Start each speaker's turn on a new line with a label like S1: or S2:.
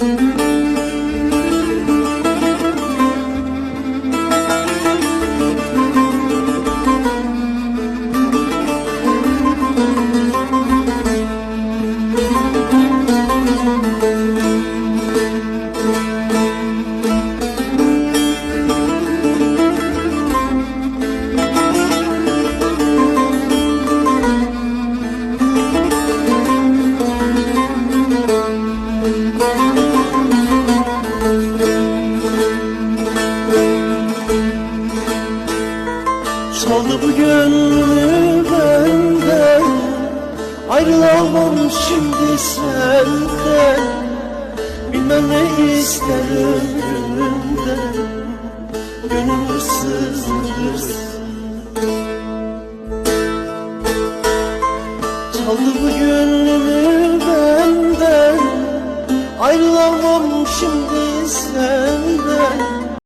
S1: Müzik Çaldı bu gönlümü benden. Ayrılamam şimdi senden. Bilmem ne ister ömrümden. Gönül sızdırsın Çaldı bu gönlümü benden. Ayrılamam şimdi senden